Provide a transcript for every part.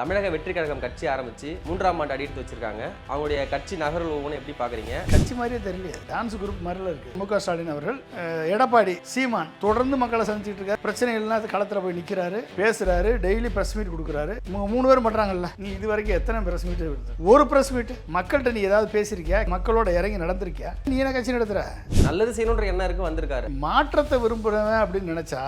தமிழக வெற்றி கழகம் கட்சி ஆரம்பிச்சு மூன்றாம் ஆண்டு அடியெடுத்து வச்சிருக்காங்க. அவங்களுடைய கட்சி நகர்வு ஒவ்வொன்றும் எப்படி பாக்குறீங்க கட்சி மாதிரியே தெரியல டான்ஸ் குரூப் மாதிரில இருக்கு. மு க. ஸ்டாலின் அவர்கள் எடப்பாடி சீமான் தொடர்ந்து மக்களை சந்திச்சிட்டு இருக்காரு. பிரச்சனைகள்லாம் அது களத்துல போய் நிக்கிறாரு பேசுறாரு டெய்லி பிரஸ் மீட் கொடுக்குறாரு. மூணு பேரும் பண்றாங்கல்ல. நீ இது வரைக்கும் எத்தனை பிரஸ் மீட் ஒரு பிரஸ் மீட் மக்கள்கிட்ட நீ ஏதாவது பேசியிருக்கியா? மக்களோட இறங்கி நடந்திருக்கியா? நீ என்ன கட்சி நடத்துற? நல்லது செய்யணுன்ற எண்ணம் இருக்கு வந்திருக்காரு. மாற்றத்தை விரும்புறவன் அப்படின்னு நினைச்சா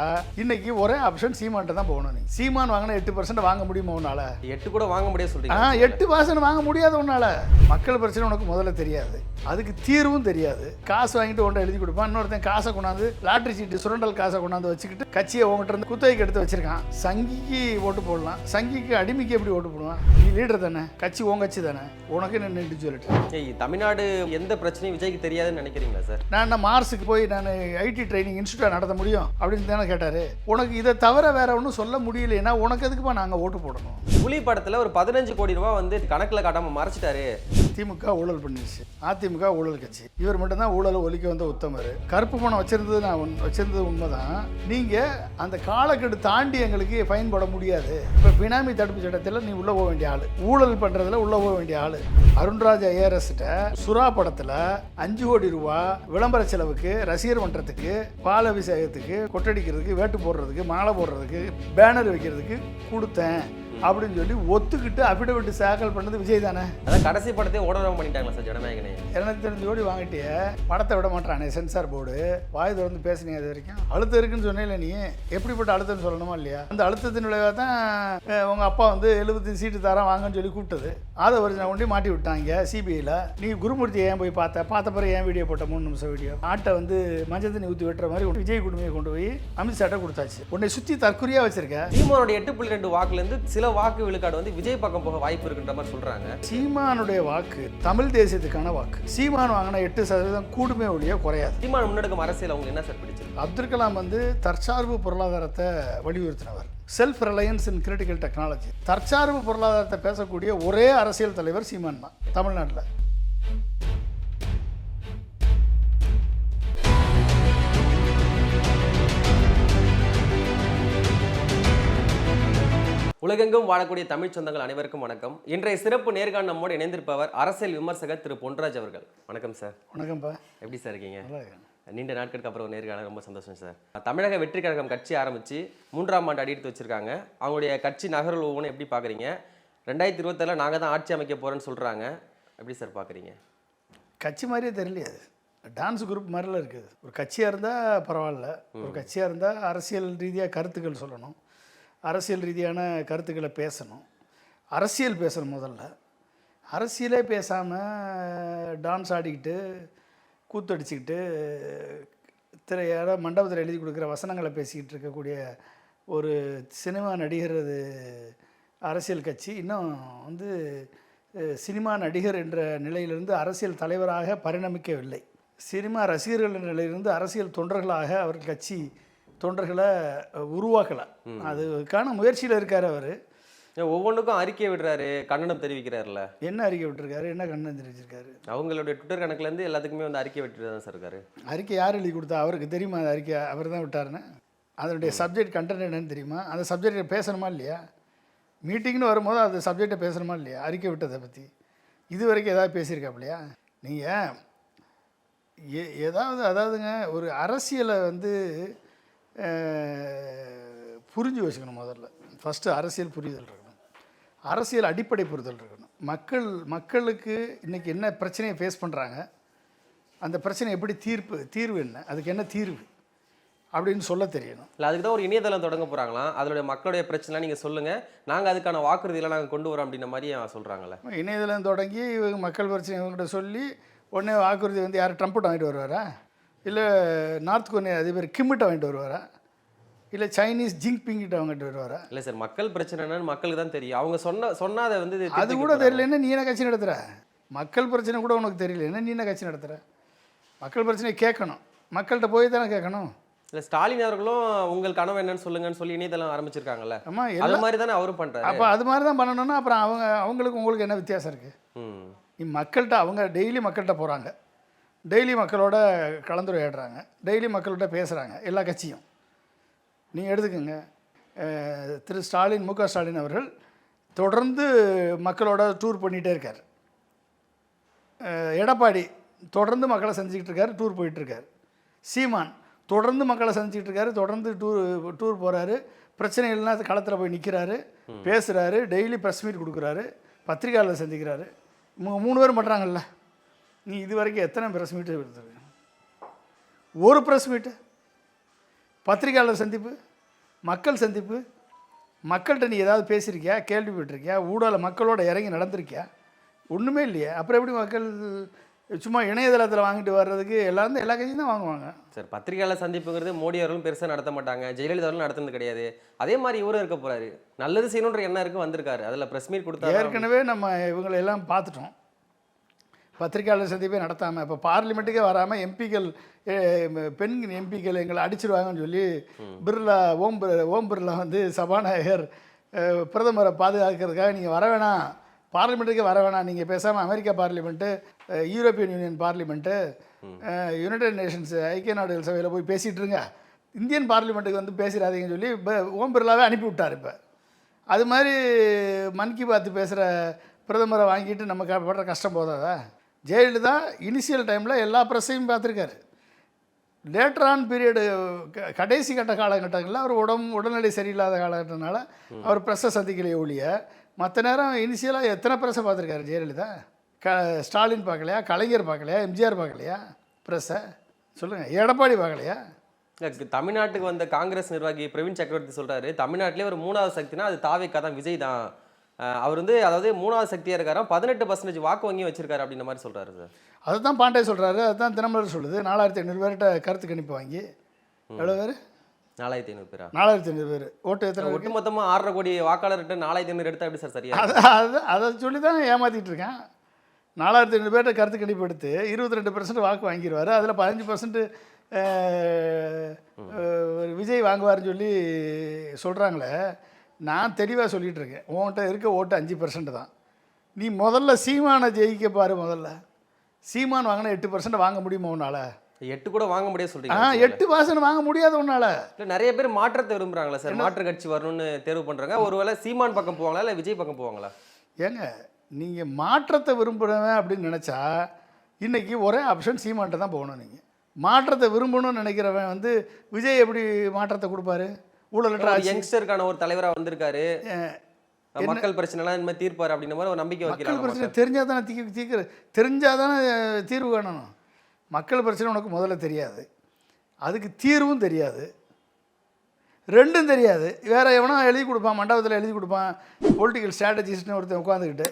இன்னைக்கு ஒரே ஆப்ஷன் சீமான்ட்ட தான் போகணும் நீ. சீமான் வாங்கினா எட்டு பர்சன்ட் வாங்க முடியுமா உன்னால? எட்டு கூட வாங்க முடியாது ஆ சொல்றீங்க எட்டு பர்சன்ட் வாங்க முடியாது உன்னால. மக்கள் பிரச்சனை உனக்கு முதல்ல தெரியாது. அதுக்கு தீர்வும் தெரியாது. காசு வாங்கிட்டு ஒன்றை எழுதி கொடுப்பான். இன்னொருத்தன் காசை கொண்டாந்து லாட்டரி சீட்டு சுரண்டல் காசை கொண்டாந்து வச்சுக்கிட்டு கட்சியை உங்ககிட்ட இருந்து குத்தகைக்கு எடுத்து வச்சிருக்கான். சங்கிக்கு ஓட்டு போடலாம். சங்கிக்கு அடிமைக்கு எப்படி ஓட்டு போடுவான்? நீ லீடர் தானே. கட்சி உன் கட்சி தானே. உனக்கு நின்று இண்டிவிஜுவலிட்டி ஏய், தமிழ்நாடு எந்த பிரச்சனையும் விஜய்க்கு தெரியாதுன்னு நினைக்கிறீங்களா சார்? நான் என்ன மார்ஸுக்கு போய் நான் ஐடி ட்ரைனிங் இன்ஸ்டியூட் நடத்த முடியும்? அப்படின்னு தானே கேட்டார். உனக்கு இதை தவிர வேற ஒன்றும் சொல்ல முடியலைன்னா உனக்கு எதுக்குப்பா நாங்கள் ஓட்டு போடணும்? புலி படத்துல ஒரு பதினஞ்சு கோடி ரூபாய் வந்து கணக்குல காட்டாம மறைச்சிட்டாரு. திமுக ஊழல் பண்ணிடுச்சு அதிமுக ஊழல் கட்சி. இவர் மட்டும்தான் ஊழலை ஒலிக்க வந்த உத்தமர். கருப்பு பணம் வச்சிருந்தது நான் உண்- வச்சிருந்தது உண்மைதான். நீங்க அந்த காலக்கெடு தாண்டி எங்களுக்கு ஃபைன் போட முடியாது. இப்போ பினாமி தடுப்பு சட்டத்தில் நீ உள்ள போக வேண்டிய ஆளு. ஊழல் பண்றதுல உள்ள போக வேண்டிய ஆளு. அருண்ராஜ் ஐஆர்எஸ்கிட்ட சுறா படத்துல அஞ்சு கோடி ரூபா விளம்பர செலவுக்கு ரசிகர் மன்றத்துக்கு பால் அபிஷேகத்துக்கு கொட்டடிக்கிறதுக்கு வேட்டு போடுறதுக்கு மாலை போடுறதுக்கு பேனர் வைக்கிறதுக்கு கொடுத்தேன். அப்படின்னு சொல்லி ஒத்துக்கிட்டு அபிடவிட் சேக்கல் பண்ணது விஜய் தானே? அதான் கடைசி படத்தையும் ஓடலாம் பண்ணிட்டாங்களா சார் ஜனநாயகனே. இரநூத்தி தெரிஞ்சு கோடி வாங்கிட்டிய. படத்தை விட மாட்டானே சென்சார் போர்டு வாய் திறந்து பேசுனீங்க அது வரைக்கும். அழுத்தம் இருக்குன்னு சொன்னேல நீ. எப்படிப்பட்ட அழுத்தம்னு சொல்லணுமா இல்லையா? அந்த அழுத்தத்தின் விளைவாக தான் அஹ், உங்க அப்பா வந்து எழுபத்தி சீட்டு தரேன் வாங்கன்னு சொல்லி கூப்பிட்டது. அதை ஒரு கொண்டு மாட்டி விட்டாங்க சிபிஐயில் நீ குருமூர்த்தி ஏன் போய் பார்த்த? பார்த்த பிறகு ஏன் வீடியோ போட்ட? மூணு நிமிஷம் வீடியோ ஆட்டை வந்து மஞ்சள் தண்ணி ஊற்றி வெட்டுற மாதிரி விஜய் குடுமையை கொண்டு போய் அமித்ஷாட்ட கொடுத்தாச்சு. உன்னை சுற்றி தற்கொலையாக வச்சிருக்க. சீமானோட எட்டு புள்ளி ரெண்டு வாக்குல இருந்து சில வாக்கு விழுக்காடு வந்து விஜய் பக்கம் போக வாய்ப்பு இருக்குன்ற மாதிரி சொல்றாங்க. சீமானுடைய வாக்கு தமிழ் தேசியத்துக்கான வாக்கு. சீமான் வாங்கின எட்டு சதவீதம் கூடுமே ஒழிய குறையாது. சீமான் முன்னெடுக்கும் அரசியல் அவங்களுக்கு என்ன சார் பிடிச்சிருக்கு? அப்துல் கலாம் வந்து தற்சார்பு பொருளாதாரத்தை வலியுறுத்தினவர். Self reliance in critical technology தற்சார்பு பொருளாதாரத்தை பேசக்கூடிய ஒரே அரசியல் தலைவர் சீமான் தான் தமிழ்நாட்டில். உலகெங்கும் வாழக்கூடிய தமிழ் சொந்தங்கள் அனைவருக்கும் வணக்கம். இன்றைய சிறப்பு நேர்காணல் நம்மோடு இணைந்திருப்பவர் அரசியல் விமர்சகர் திரு பொன்ராஜ் அவர்கள். வணக்கம் சார் வணக்கம்ப்பா. எப்படி சார் இருக்கீங்க. நீண்ட நாட்களுக்கு அப்புறம் நேர்காணல் ரொம்ப சந்தோஷம் சார் தமிழக வெற்றி கழகம் கட்சி ஆரம்பிச்சு மூன்றாம் ஆண்டு அடியெடுத்து வச்சிருக்காங்க. அவங்களுடைய கட்சி நகர்வு ஒவ்வொன்றும் எப்படி பார்க்குறீங்க ரெண்டாயிரத்தி இருபத்தேழில் நாங்கள் தான் ஆட்சி அமைக்க போகிறோன்னு சொல்கிறாங்க எப்படி சார் பார்க்குறீங்க கட்சி மாதிரியே தெரியலையே டான்ஸ் குரூப் மாதிரிலாம் இருக்குது ஒரு கட்சியாக இருந்தால் பரவாயில்ல. ஒரு கட்சியாக இருந்தால் அரசியல் ரீதியாக கருத்துக்கள் சொல்லணும். அரசியல் ரீதியான கருத்துக்களை பேசணும். அரசியல் பேசணும் முதல்ல. அரசியலே பேசாமல் டான்ஸ் ஆடிக்கிட்டு கூத்தடிச்சுக்கிட்டு திரையாட மண்டபத்தில் எழுதி கொடுக்குற வசனங்களை பேசிக்கிட்டு இருக்கக்கூடிய ஒரு சினிமா நடிகர் அது அரசியல் கட்சி இன்னும் வந்து சினிமா நடிகர் என்ற நிலையிலிருந்து அரசியல் தலைவராக பரிணமிக்கவில்லை. சினிமா ரசிகர்கள் என்ற நிலையிலிருந்து அரசியல் தொண்டர்களாக அவர் கட்சி தொண்டர்களை உருவாக்கலை. அதுக்கான முயற்சியில் இருக்கார் அவர். ஒவ்வொன்றுக்கும் அறிக்கை விடுறாரு கண்டனம் தெரிவிக்கிறாருல்ல என்ன அறிக்கை விட்டுருக்காரு? என்ன கண்ணன் தெரிவிச்சிருக்காரு? அவங்களுடைய ட்விட்டர் கணக்குலேருந்து எல்லாத்துக்குமே வந்து அறிக்கை விட்டுட்டு தான் சார் இருக்காரு. அறிக்கை யார் எழுதி கொடுத்தா? அவருக்கு தெரியுமா அந்த அறிக்கை? அவர் தான் விட்டாருன்னு? அதனுடைய சப்ஜெக்ட் கண்டென்ட் என்னன்னு தெரியுமா? அந்த சப்ஜெக்டை பேசணுமா இல்லையா? மீட்டிங்னு வரும்போது அந்த சப்ஜெக்டை பேசணுமா இல்லையா? அறிக்கை விட்டதை பற்றி இது வரைக்கும் ஏதாவது பேசியிருக்காப்லையா நீங்கள் எ ஏதாவது அதாவதுங்க ஒரு அரசியலை வந்து புரிஞ்சு வச்சுக்கணும் முதல்ல. ஃபஸ்ட்டு அரசியல் புரிதல் இருக்கணும். அரசியல் அடிப்படை புரிதல் இருக்கணும். மக்கள் மக்களுக்கு இன்றைக்கி என்ன பிரச்சனையை ஃபேஸ் பண்ணுறாங்க அந்த பிரச்சனை எப்படி தீர்ப்பு தீர்வு என்ன? அதுக்கு என்ன தீர்வு? அப்படின்னு சொல்ல தெரியணும். இல்லை அதுக்கு தான் ஒரு இணையதளம் தொடங்க போகிறாங்களாம் அதோடைய மக்களுடைய பிரச்சனை நீங்கள் சொல்லுங்கள் நாங்கள் அதுக்கான வாக்குறுதியெல்லாம் நாங்கள் கொண்டு வரோம் அப்படின்ற மாதிரி சொல்கிறாங்கல்ல இணையதளம் தொடங்கி இவங்க மக்கள் பிரச்சனை இவங்ககிட்ட சொல்லி உடனே வாக்குறுதி வந்து யார் ட்ரம்ப்ட்ட வாங்கிட்டு வருவாரா? இல்லை நார்த் கொரியா அதிபர் கிம்மிட்ட வாங்கிட்டு வருவாரா? இல்லை சைனீஸ் ஜிங்பிங்கிட்ட வாங்கிட்டு வருவாரா? இல்லை சார் மக்கள் பிரச்சனை என்னன்னு மக்களுக்கு தான் தெரியும். அவங்க சொன்ன சொன்னா அதை வந்து அது கூட. தெரியலன்னா நீ என்ன கட்சி நடத்துகிற மக்கள் பிரச்சனை கூட உனக்கு தெரியலன்னா நீ என்ன கட்சி நடத்துகிற மக்கள் பிரச்சனையை கேட்கணும். மக்கள்கிட்ட போய் தானே கேட்கணும். இல்லை ஸ்டாலின் அவர்களும் உங்கள் கனவு என்னன்னு சொல்லுங்கன்னு சொல்லி இணையதளம் ஆரம்பிச்சிருக்காங்கல்ல. ஆமா அந்த மாதிரி தானே அவரும் பண்ணுறாரு அப்போ அது மாதிரி தான் பண்ணணும்னா அப்புறம் அவங்க அவங்களுக்கு உங்களுக்கு என்ன வித்தியாசம் இருக்குது நீ மக்கள்கிட்ட அவங்க டெய்லி மக்கள்கிட்ட போகிறாங்க டெய்லி மக்களோட கலந்துரையாடுறாங்க. டெய்லி மக்கள்கிட்ட பேசுகிறாங்க எல்லா கட்சியும். நீங்கள் எடுத்துக்கோங்க. திரு ஸ்டாலின் மு க ஸ்டாலின் அவர்கள் தொடர்ந்து மக்களோட டூர் பண்ணிகிட்டே இருக்கார். எடப்பாடி தொடர்ந்து மக்களை சந்திச்சுக்கிட்டு இருக்காரு டூர் போயிட்டுருக்கார் சீமான் தொடர்ந்து மக்களை சந்திச்சுக்கிட்டு இருக்காரு தொடர்ந்து டூர் டூர் போகிறாரு பிரச்சனைகள்லாம் களத்தில் போய் நிற்கிறாரு பேசுகிறாரு டெய்லி ப்ரெஸ் மீட் கொடுக்குறாரு பத்திரிகையாளர் சந்திக்கிறாரு. மூணு பேரும் பண்ணுறாங்கல்ல நீ இது வரைக்கும் எத்தனை ப்ரெஸ் மீட்டு எடுத்துருக்க? ஒரு ப்ரெஸ் மீட்டு பத்திரிகையாளர் சந்திப்பு மக்கள் சந்திப்பு மக்கள்கிட்ட நீ ஏதாவது பேசியிருக்கியா? கேள்விப்பட்டிருக்கியா? ஊடால மக்களோட இறங்கி நடந்திருக்கியா? ஒன்றுமே இல்லையே. அப்புறம் எப்படி மக்கள் சும்மா இணையதளத்தில் வாங்கிட்டு வர்றதுக்கு எல்லாரும் எல்லா கட்சியும் தான் வாங்குவாங்க. சார் பத்திரிகையாளர் சந்திப்புங்கிறது மோடி அவர்களும் பெருசாக நடத்த மாட்டாங்க. ஜெயலலிதா அவர்களும் நடத்துனது கிடையாது. அதே மாதிரி இவரும் இருக்க போறாரு. நல்லது செய்யணுன்ற எண்ணம் இருக்கு வந்திருக்காரு. அதில் ப்ரெஸ் மீட் கொடுத்தா ஏற்கனவே நம்ம இவங்களை எல்லாம் பார்த்துட்டோம். பத்திரிகையாளர் சந்திப்பே நடத்தாமல் இப்போ பார்லிமெண்ட்டுக்கே வராமல் எம்பிக்கள் பெண் எம்பிக்கள் எங்களை அடிச்சிருவாங்கன்னு சொல்லி பிர்லா ஓம் ஓம் பிர்லா வந்து சபாநாயகர் பிரதமரை பாதுகாக்கிறதுக்காக நீங்கள் வர வேணாம். பார்லிமெண்ட்டுக்கே வர வேணாம். நீங்கள் பேசாமல் America parliament European Union parliament United Nations ஐக்கிய நாடுகள் சபையில் போய் பேசிகிட்டு இருங்க. இந்தியன் பார்லிமெண்ட்டுக்கு வந்து பேசிடாதீங்கன்னு சொல்லி ப- ஓம் பிர்லாவே அனுப்பி விட்டார் இப்போ. அது மாதிரி மன் கி பாத் பேசுகிற பிரதமரை வாங்கிட்டு நம்ம படுற கஷ்டம் போதாதா? ஜெயலலிதா இனிஷியல் டைமில் எல்லா ப்ரெஸ்ஸையும் பார்த்துருக்காரு. லேட்டர் ஆன் பீரியடு கடைசி கட்ட காலகட்டங்களில் அவர் உடம்பு உடல்நிலை சரியில்லாத காலகட்டத்தினால அவர் ப்ரெஸ்ஸை சந்திக்கலையே ஒழிய மற்ற நேரம் இனிஷியலாக எத்தனை ப்ரெஸ்ஸை பார்த்துருக்காரு ஜெயலலிதா? க ஸ்டாலின் பார்க்கலையா? கலைஞர் பார்க்கலையா? எம்ஜிஆர் பார்க்கலையா? ப்ரெஸ்ஸை சொல்லுங்கள் எடப்பாடி பார்க்கலையா? தமிழ்நாட்டுக்கு வந்த காங்கிரஸ் நிர்வாகி பிரவீன் சக்கரவர்த்தி சொல்றாரு தமிழ்நாட்டிலே ஒரு மூணாவது சக்தினா அது தாவேக்கா தான் விஜய் தான். அவர் வந்து அதாவது மூணாவது சக்தியா இருக்காராம் பதினெட்டு பர்சன்டேஜ் வாக்கு வங்கி வச்சிருக்காரு அப்படின்ற மாதிரி சொல்றாரு சார். அதுதான் பாண்டே சொல்கிறாரு அதுதான் தினமலர் சொல்லுது. நாலாயிரத்தி ஐநூறு பேர்கிட்ட கருத்து கணிப்பு வாங்கி. எவ்வளோ பேர்? நாலாயிரத்தி ஐநூறு பேரா? நாலாயிரத்தி ஐநூறு பேர். ஓட்டு எத்தனை ஒட்டு மொத்தமா ஆறரை கோடி வாக்காளர்கிட்ட நாலாயிரத்தி ஐநூறு எடுத்தா எப்படி சார் சரியா அதை அதை அதை சொல்லி தான் ஏமாற்றிட்டு இருக்கேன். நாலாயிரத்தி ஐநூறு பேர்கிட்ட கருத்து கணிப்பு எடுத்து இருபத்தி ரெண்டு பர்சன்ட் வாக்கு வாங்கிடுவார் அதில் பதினஞ்சு பர்சன்ட் விஜய் வாங்குவார்னு சொல்லி சொல்கிறாங்களே நான் தெளிவாக சொல்லிகிட்டு இருக்கேன். உன்கிட்ட இருக்க ஓட்டு அஞ்சு பர்சன்ட் தான். நீ முதல்ல சீமானை ஜெயிக்க பாரு முதல்ல. சீமான் வாங்கினா எட்டு பர்சன்ட் வாங்க முடியுமா உன்னால்? எட்டு கூட வாங்க முடியாது ஆ சொல்றீங்க எட்டு பர்சன்ட் வாங்க முடியாது உன்னால். இல்ல நிறைய பேர் மாற்றத்தை விரும்புறாங்களா சார். மாற்று கட்சி வரணும்னு தேர்வு பண்றாங்க ஒருவேளை சீமான் பக்கம் போவாங்களா இல்ல விஜய் பக்கம் போவாங்களா? ஏங்க நீங்கள் மாற்றத்தை விரும்புகிறவன் அப்படின்னு நினச்சா இன்றைக்கி ஒரே ஆப்ஷன் சீமான்ட்ட தான் போகணும் நீங்கள் மாற்றத்தை விரும்பணும்னு நினைக்கிறவன் வந்து விஜய் எப்படி மாற்றத்தை கொடுப்பாரு? ஆட்சி யங்ஸ்டருக்கான ஒரு தலைவரா வந்திருக்காரு. மக்கள் பிரச்சனை எல்லாம் இந்த மாதிரி தீர்ப்பாரு அப்படின்ற மாதிரி ஒரு நம்பிக்கை மக்கள் வைக்கிறாங்க பிரச்சனை. தெரிஞ்சால் தானே தீ தீர்க்கிற தெரிஞ்சால் தானே தீர்வு காணணும். மக்கள் பிரச்சனை உனக்கு முதல்ல தெரியாது. அதுக்கு தீர்வும் தெரியாது. ரெண்டும் தெரியாது. வேற எவனோ எழுதி கொடுப்பான் மண்டபத்தில் எழுதி கொடுப்பான் பொலிட்டிக்கல் ஸ்ட்ராட்டஜிஸ்ட்னு ஒருத்தன் உட்காந்துக்கிட்டு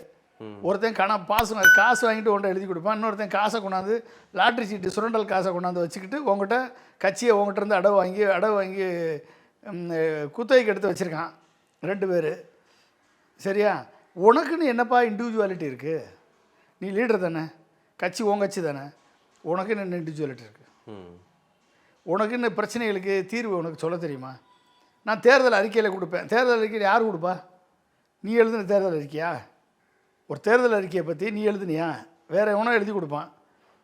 ஒருத்தன் கண பாசு காசு வாங்கிட்டு உன்ட்ட எழுதி கொடுப்பான் இன்னொருத்தன் காசை கொண்டாந்து லாட்ரி சீட்டு சுரண்டல் காசை கொண்டாந்து வச்சுக்கிட்டு உங்ககிட்ட கட்சியை உங்ககிட்ட இருந்து அடவு வாங்கி அடவு வாங்கி குத்தகைக்கு எடுத்து வச்சுருக்கான். ரெண்டு பேர். சரியா? உனக்குன்னு என்னப்பா இண்டிவிஜுவாலிட்டி இருக்குது நீ லீடர் தானே? கட்சி உன் கட்சி தானே? உனக்குன்னு என்ன இண்டிவிஜுவாலிட்டி இருக்குது ம். உனக்குன்னு பிரச்சனைகளுக்கு தீர்வு உனக்கு சொல்ல தெரியுமா? நான் தேர்தல் அறிக்கையில் கொடுப்பேன். தேர்தல் அறிக்கையில் யார் கொடுப்பா? நீ எழுதின தேர்தல் அறிக்கையா? ஒரு தேர்தல் அறிக்கையை பற்றி நீ எழுதுனியா? வேற எவனோ எழுதி கொடுப்பான்.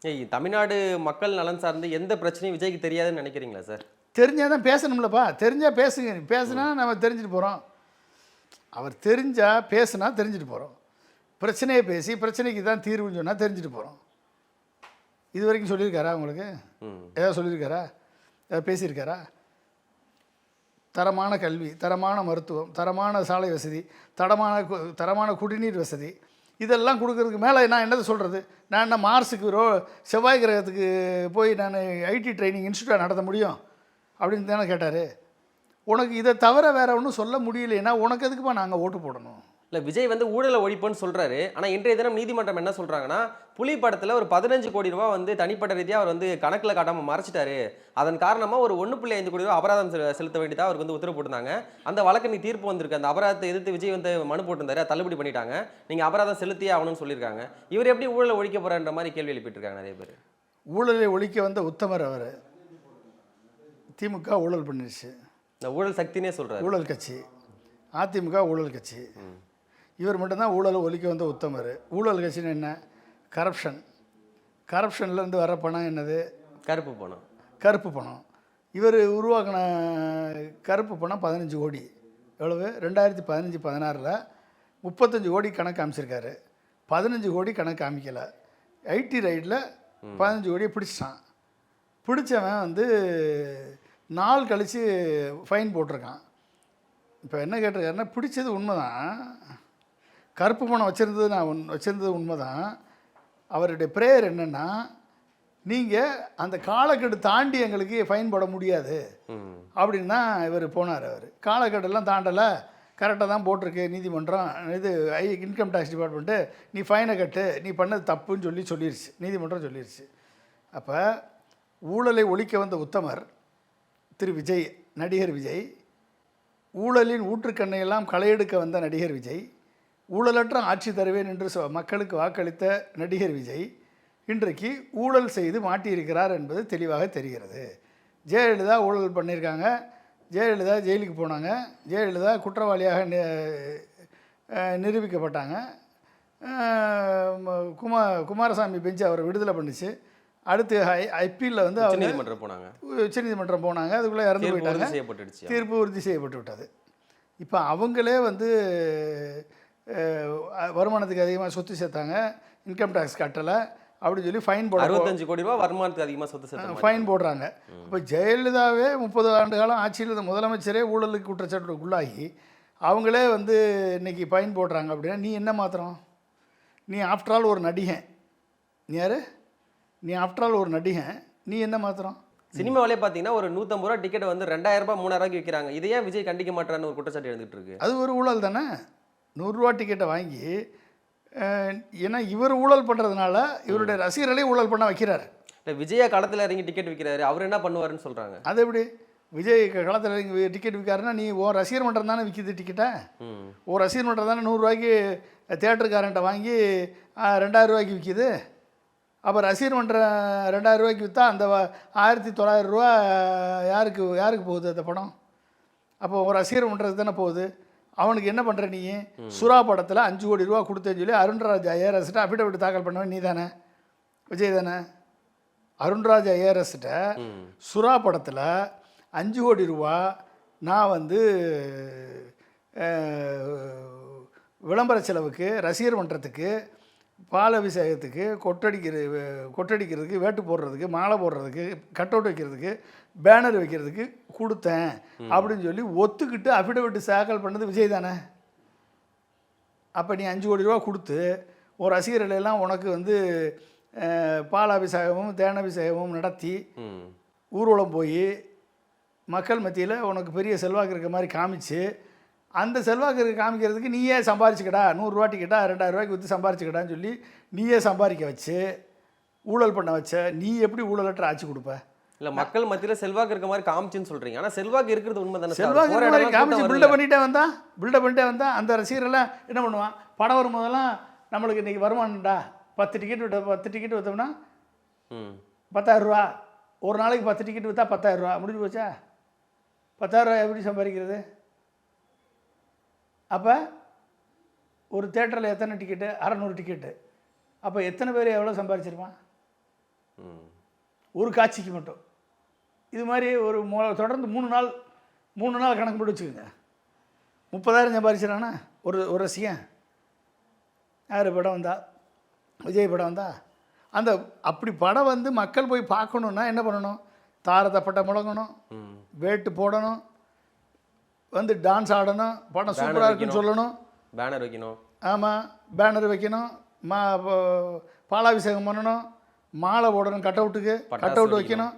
ஏய் தமிழ்நாடு மக்கள் நலன் சார்ந்து எந்த பிரச்சனையும் விஜய்க்கு தெரியாதுன்னு நினைக்கிறீங்களா சார்? தெரிஞ்சால் தான் பேசணும்லப்பா. தெரிஞ்சால் பேசுங்க. நீ பேசுனா நம்ம தெரிஞ்சுட்டு போகிறோம் அவர் தெரிஞ்சால் பேசுனா தெரிஞ்சுட்டு போகிறோம் பிரச்சனையை பேசி பிரச்சனைக்கு தான் தீர்வுன்னு சொன்னால் தெரிஞ்சுட்டு போகிறோம் இது வரைக்கும் சொல்லியிருக்காரா உங்களுக்கு? ஏதாவது சொல்லியிருக்காரா? ஏதாவது பேசியிருக்காரா? தரமான கல்வி தரமான மருத்துவம் தரமான சாலை வசதி தரமான கு- தரமான குடிநீர் வசதி இதெல்லாம் கொடுக்கறதுக்கு மேலே நான் என்னது சொல்கிறது நான் என்ன மார்ஸுக்கு ரோ செவ்வாய் கிரகத்துக்கு போய் நான் ஐடி ட்ரைனிங் இன்ஸ்டியூட்டாக நடத்த முடியும்? அப்படின்னு தானே கேட்டார். உனக்கு இதை தவிர வேற ஒன்றும் சொல்ல முடியலைன்னா உனக்கு எதுக்குப்பா நாங்கள் ஓட்டு போடணும்? இல்ல விஜய் வந்து ஊழலை ஒழிப்புன்னு சொல்றாரு. ஆனா இன்றைய தினம் நீதிமன்றம் என்ன சொல்றாங்கன்னா புலி படத்துல ஒரு பதினஞ்சு கோடி ரூபாய் வந்து தனிப்பட்ட ரீதியா அவர் வந்து கணக்குல காட்டாம மறைச்சிட்டாரு. அதன் காரணமா ஒரு ஒன்று புள்ளி ஐந்து கோடி ரூபாய் அபராதம் செலு- செலுத்த வேண்டியதா அவருக்கு வந்து உத்தரவு போட்டிருந்தாங்க. அந்த வழக்கு நீ தீர்ப்பு வந்திருக்கு. அந்த அபராதத்தை எதிர்த்து விஜய் வந்து மனு போட்டிருந்தாரு. தள்ளுபடி பண்ணிட்டாங்க. நீங்க அபராதம் செலுத்தியே ஆகணும்னு சொல்லியிருக்காங்க. இவர் எப்படி ஊழலை ஒழிக்க போறான்ற மாதிரி கேள்வி எழுப்பிட்டு இருக்காங்க நிறைய பேர். ஊழலை ஒழிக்க வந்த உத்தமர் அவர். திமுக ஊழல் பண்ணிருச்சு. இந்த ஊழல் சக்தினே சொல்றாரு. ஊழல் கட்சி. அதிமுக ஊழல் கட்சி. இவர் மட்டும்தான் ஊழலை ஒழிக்க வந்த உத்தமர். ஊழல் கட்சின்னு என்ன? கரப்ஷன் கரப்ஷன்லேருந்து வர பணம் என்னது? கருப்பு பணம். கருப்பு பணம். இவர் உருவாக்கின கருப்பு பணம் பதினஞ்சு கோடி. எவ்வளவு? ரெண்டாயிரத்தி பதினஞ்சு பதினாறில் முப்பத்தஞ்சு கோடி கணக்கு காமிச்சிருக்காரு. பதினஞ்சு கோடி கணக்கு காமிக்கலை. ஐடி ரைடில் பதினஞ்சு கோடியை பிடிச்சிட்டான். பிடிச்சவன் வந்து நாள் கழித்து ஃபைன் போட்டிருக்கான். இப்போ என்ன கேட்டிருக்காருன்னா பிடிச்சது உண்மைதான். கருப்பு பணம் வச்சுருந்தது நான் உண் வச்சுருந்தது உண்மைதான். அவருடைய ப்ரேயர் என்னென்னா நீங்கள் அந்த காலக்கெடு தாண்டி எங்களுக்கு ஃபைன் போட முடியாது. அப்படின்னா இவர் போனார் அவர். காலக்கெடெல்லாம் தாண்டலை. கரெக்டாக தான் போட்டிருக்கு நீதிமன்றம். இது ஐ இன்கம் டேக்ஸ் டிபார்ட்மெண்ட்டு நீ ஃபைனை கட்டு. நீ பண்ணது தப்புன்னு சொல்லி சொல்லிருச்சு. நீதிமன்றம் சொல்லிருச்சு. அப்போ ஊழலை ஒழிக்க வந்த உத்தமர் திரு விஜய் நடிகர் விஜய் ஊழலின் ஊற்றுக்கண்ணையெல்லாம் களையெடுக்க வந்த நடிகர் விஜய் ஊழலற்ற ஆட்சி தருவேன் என்று சொ மக்களுக்கு வாக்களித்த நடிகர் விஜய் இன்றைக்கு ஊழல் செய்து மாட்டியிருக்கிறார் என்பது தெளிவாக தெரிகிறது. ஜெயலலிதா ஊழல் பண்ணியிருக்காங்க. ஜெயலலிதா ஜெயிலுக்கு போனாங்க. ஜெயலலிதா குற்றவாளியாக நிரூபிக்கப்பட்டாங்க. குமா குமாரசாமி பெஞ்சு அவரை விடுதலை பண்ணிச்சு. அடுத்து ஐ ஐபிஎல்ல வந்து அவங்க உச்சநீதிமன்றம் போனாங்க. உச்சநீதிமன்றம் போனாங்க. அதுக்குள்ளே இறந்து போயிட்டாங்க. செய்யப்பட்டுடுச்சு. தீர்ப்பு உறுதி செய்யப்பட்டு விட்டது இப்போ அவங்களே வந்து வருமானத்துக்கு அதிகமாக சொத்து சேர்த்தாங்க. இன்கம் டேக்ஸ் கட்டலை. அப்படின்னு சொல்லி ஃபைன் போட அறுபத்தஞ்சு கோடி ரூபாய் வருமானத்துக்கு அதிகமா சொத்து சேர்த்த ஃபைன் போடுறாங்க. இப்போ ஜெயலலிதாவே முப்பது ஆண்டு காலம் ஆட்சியில் இருந்த முதலமைச்சரே ஊழலுக்கு குற்றச்சாட்டுக்கு உள்ளாகி அவங்களே வந்து இன்னைக்கு ஃபைன் போடுறாங்க அப்படின்னா நீ என்ன மாத்திரம்? நீ ஆஃப்டர் ஆல் ஒரு நடிகன். நீ யாரு? நீ ஆஃப்டர் ஆல் ஒரு நடிகன் நீ என்ன மாத்திரம் சினிமாவிலே பார்த்தீங்கன்னா ஒரு நூற்றம்பது ரூபா டிக்கெட் வந்து ரெண்டாயிரம் ரூபாய் மூணாயிரம் விற்கிறாங்க இதை ஏன் விஜய் கண்டிக்க மாட்டான்னு ஒரு குற்றச்சாட்டு எழுந்துட்டு இருக்கு. அது ஒரு ஊழல் தானே? நூறுரூவா டிக்கெட்டை வாங்கி ஏன்னா இவர் ஊழல் பண்ணுறதுனால இவருடைய ரசிகர்களே ஊழல் பண்ண வைக்கிறார். இல்லை விஜயா களத்தில் இறங்கி டிக்கெட் விற்கிறாரு அவர் என்ன பண்ணுவாருன்னு சொல்றாங்க? அது எப்படி? விஜய் களத்தில் இங்கே டிக்கெட் விற்காருன்னா நீ உன் ரசிகர் மன்றம் தானே விற்கிது டிக்கெட்டை ஒரு ரசிகர் மன்றம் தானே நூறுரூவாய்க்கு தேட்டருக்காரன்ட்ட வாங்கி ரெண்டாயிரம் ரூபாய்க்கு விற்கிது அப்போ ரசிகர் மன்றம் ரெண்டாயிரம் ரூபாய்க்கு விற்றா அந்த ஆயிரத்தி தொள்ளாயிரம் ரூபா யாருக்கு யாருக்கு போகுது அந்த படம் அப்போ ஒரு ரசிகர் மன்றத்துக்கு தானே போகுது. அவனுக்கு என்ன பண்ணுற நீ? சுறா படத்தில் அஞ்சு கோடி ரூபா கொடுத்தேன்னு சொல்லி அருண்ராஜ் ஐஆர்எஸ்கிட்ட அஃபிடவிட் தாக்கல் பண்ணவன் நீ தானே. விஜய் தானே. அருண்ராஜ் ஐஆர்எஸ்கிட்ட சுறா படத்தில் அஞ்சு கோடி ரூபா நான் வந்து விளம்பர செலவுக்கு ரசிகர் மன்றத்துக்கு பால் அபிஷேகத்துக்கு கொட்டடிக்கிற கொட்டடிக்கிறதுக்கு வேட்டு போடுறதுக்கு மாலை போடுறதுக்கு கட் அவுட் வைக்கிறதுக்கு பேனர் வைக்கிறதுக்கு கொடுத்தேன். அப்படின்னு சொல்லி ஒத்துக்கிட்டு அஃபிடவிட் சாக்கல் பண்ணது விஜய் தானே? அப்போ நீ அஞ்சு கோடி ரூபா கொடுத்து ஒரு ரசிகர்கள் எல்லாம் உனக்கு வந்து பால் அபிஷேகமும் தேனாபிஷேகமும் நடத்தி ஊர்வலம் போய் மக்கள் மத்தியில் உனக்கு பெரிய செல்வாக்கு இருக்க மாதிரி காமிச்சு அந்த செல்வாக்கு காமிக்கிறதுக்கு நீயே சம்பாரிச்சுக்கடா நூறுரூவா டிக்கெட்டா ரெண்டாயிரம் ரூபாய்க்கு விற்று சம்பாரிச்சுக்கடான்னு சொல்லி நீயே சம்பாதிக்க வச்சு ஊழல் பண்ண வச்ச நீ எப்படி ஊழலற்ற ஆட்சி கொடுப்ப? இல்ல மக்கள் மத்தியில செல்வாக்கு இருக்க மாதிரி காமிச்சுன்னு சொல்றீங்க. ஆனா செல்வாக்கு இருக்கிறது உண்மை தானே செல்வாக்கு காமிச்சு பில்டப் பண்ணிட்டே வந்தா பில்டப் பண்ணிட்டே வந்தா அந்த ரசிகரெல்லாம் என்ன பண்ணுவான்? படம் வரும்போதெல்லாம் நம்மளுக்கு இன்றைக்கி வருமானம்டா. பத்து டிக்கெட் விட்ட பத்து டிக்கெட் விற்றோம்னா ரூபா ஒரு நாளைக்கு பத்து டிக்கெட் விற்றா பத்தாயிரம் ரூபா முடிஞ்சு போச்சா? பத்தாயிரம் ரூபா எப்படி சம்பாதிக்கிறது? அப்போ ஒரு தேட்டரில் எத்தனை டிக்கெட்டு அறநூறு டிக்கெட்டு அப்போ எத்தனை பேர் எவ்வளோ சம்பாதிச்சிருப்பான் ம். ஒரு காட்சிக்கு மட்டும். இது மாதிரி ஒரு மொ தொடர்ந்து மூணு நாள் மூணு நாள் கணக்கு போட்டு வச்சுக்கோங்க. முப்பதாயிரம் சம்பாதிச்சிடானா ஒரு ஒரு ரசிகன். யார் படம் வந்தா? விஜய் படம் வந்தா? அந்த அப்படி படம் வந்து மக்கள் போய் பார்க்கணுன்னா என்ன பண்ணணும்? தாரதப்பட்டை முழங்கணும் ம். வேட்டு போடணும். வந்து டான்ஸ் ஆடணும். படம் சூப்பராக இருக்குன்னு சொல்லணும். பேனர் வைக்கணும். ஆமாம் பேனர் வைக்கணும். மா பாலாபிஷேகம் பண்ணணும். மாலை போடணும் கட் அவுட்டுக்கு கட் அவுட் வைக்கணும்.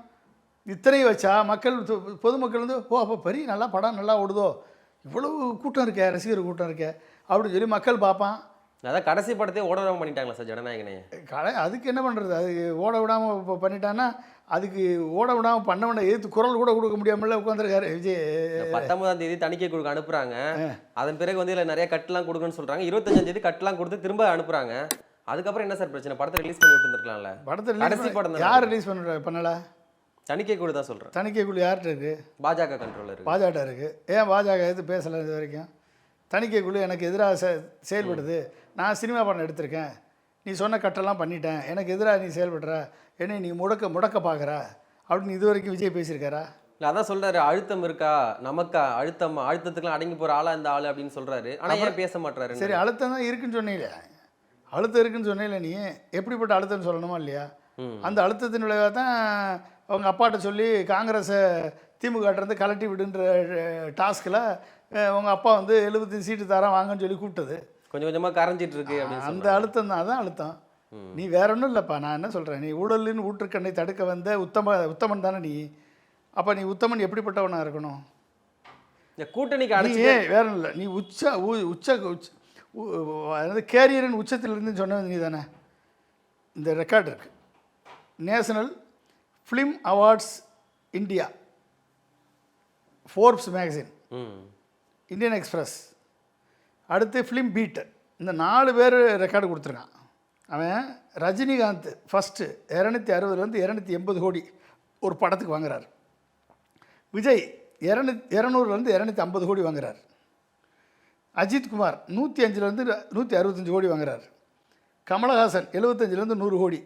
இத்தனையும் வச்சா மக்கள் பொதுமக்கள் வந்து ஓ அப்போ பெரிய நல்லா படம் நல்லா ஓடுதோ? இவ்வளவு கூட்டம் இருக்கே ரசிகர் கூட்டம் இருக்கே. அப்படின்னு சொல்லி மக்கள் பார்ப்பான். அதான் கடைசி படத்தையே ஓட விடாம பண்ணிட்டாங்களா சார் ஜனநாயகனே கடை அதுக்கு என்ன பண்ணுறது அது ஓட விடாமல் இப்போ பண்ணிட்டான்னா அதுக்கு ஓட விடாமல் பண்ண வேண்டாம் எதிர்த்து குரல் கூட கொடுக்க முடியாமல உட்காந்துருக்காரு விஜய் பத்தொன்பதாம் தேதி தணிக்கை குழுக்கு அனுப்புறாங்க. அதன் பிறகு வந்து இதுல நிறைய கட்டுலாம் கொடுக்குன்னு சொல்றாங்க. இருபத்தஞ்சாம் தேதி கட்டுலாம் கொடுத்து திரும்ப அனுப்புறாங்க. அதுக்கப்புறம் என்ன சார் பிரச்சனை? படத்தை ரிலீஸ் பண்ணி விட்டுருந்துருக்கலாம்ல? படத்தை கடைசி படம் யார் ரிலீஸ் பண்ண பண்ணல? தணிக்கை குழு தான் சொல்றேன். தணிக்கைக்குழு யார்கிட்ட இருக்குது பாஜக கண்ட்ரோலர் இருக்கு. பாஜக இருக்குது ஏன் பாஜக எது பேசலை இது வரைக்கும்? தணிக்கைக்குழு எனக்கு எதிராக செ செயல்படுது. நான் சினிமா படம் எடுத்திருக்கேன். நீ சொன்ன கட்டெல்லாம் பண்ணிட்டேன். எனக்கு எதிராக நீ செயல்படுற. என்னை நீ முடக்க முடக்க பார்க்குற? அப்படின்னு இது வரைக்கும் விஜய் பேசியிருக்காரா? இல்ல அதான் சொல்றாரு அழுத்தம் இருக்கா? நமக்கா? அழுத்தம்? அழுத்தத்துக்குலாம் அடங்கி போற ஆளா இந்த ஆளு அப்படின்னு சொல்றாரு. ஆனா ஏன் பேச மாட்டாரு சரி அழுத்தம் தான் இருக்குன்னு சொன்னீங்களே. அழுத்தம் இருக்குன்னு சொன்னீங்களே நீ. எப்படிப்பட்ட அழுத்தம்னு சொல்லணுமா இல்லையா. அந்த அழுத்தத்தின் விளைவாக தான் அவங்க அப்பாட்ட சொல்லி காங்கிரஸை திமுகட்டிருந்து கலட்டி விடுன்ற டாஸ்கில் உங்க அப்பா வந்து எழுபத்தஞ்சு சீட்டு தரேன் வாங்கன்னு சொல்லி கூப்பிட்டது. கொஞ்சம் கொஞ்சமா கரைஞ்சிட்டு இருக்கு அப்படின்னு அந்த. அழுத்தம் தான் அதான் அழுத்தம். நீ வேற ஒன்றும் இல்லைப்பா. நான் என்ன சொல்கிறேன் நீ ஊழலின் ஊற்றுக்கண்ணை தடுக்க வந்த உத்தம உத்தமன் தானே நீ. அப்போ நீ உத்தமன் எப்படிப்பட்டவனா இருக்கணும்? இந்த கூட்டணிக்கு அடைச்சு ஏன் வேற இல்லை. நீ உச்ச உச்ச உச்ச அதாவது கேரியரின் உச்சத்திலிருந்து சொன்னது நீ தானே இந்த ரெக்கார்டு இருக்கு. National film awards India Forbes magazine Indian Express அடுத்து ஃபிலிம் பீட் இந்த நாலு பேர் ரெக்கார்டு கொடுத்துருக்கான். அவன் ரஜினிகாந்த் ஃபஸ்ட்டு இரநூத்தி அறுபதுலேருந்து இரநூத்தி எண்பது கோடி ஒரு படத்துக்கு வாங்குறாரு. விஜய் இரநூத்தி இரநூறுலேருந்து இரநூத்தி ஐம்பது கோடி வாங்குறார். அஜித் குமார் நூற்றி அஞ்சுலேருந்து நூற்றி அறுபத்தஞ்சு கோடி வாங்குறார். கமலஹாசன் எழுபத்தஞ்சிலேருந்து நூறு கோடி.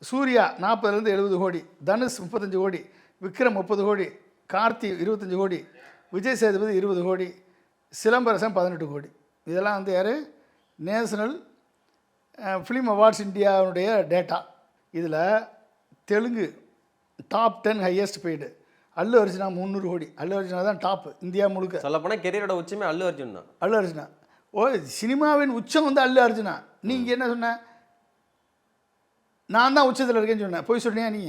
சூர்யா நாற்பதுலேருந்து எழுபது கோடி. தனுஷ் முப்பத்தஞ்சு கோடி. விக்ரம் முப்பது கோடி. கார்த்தி இருபத்தஞ்சு கோடி. விஜய் சேதுபதி இருபது கோடி. சிலம்பரசன் பதினெட்டு கோடி. இதெல்லாம் வந்து யார்? நேஷனல் ஃபிலிம் அவார்ட்ஸ் இந்தியாவுடைய டேட்டா இதில் Telugu top ten highest paid Allu Arjuna முந்நூறு கோடி. அல்லு அர்ஜுனா தான் டாப் இந்தியா முழுக்க. சொல்ல போனா கெரியரோட உச்சமே அல்லு அர்ஜுன் தான். அல்லு அர்ஜுனா. ஓ சினிமாவின் உச்சம் வந்து அல்லு அர்ஜுனா. நீங்கள் என்ன சொன்ன? நான் தான் உச்சத்தில் இருக்கேன்னு சொன்னேன் போய் சொன்னியா நீ?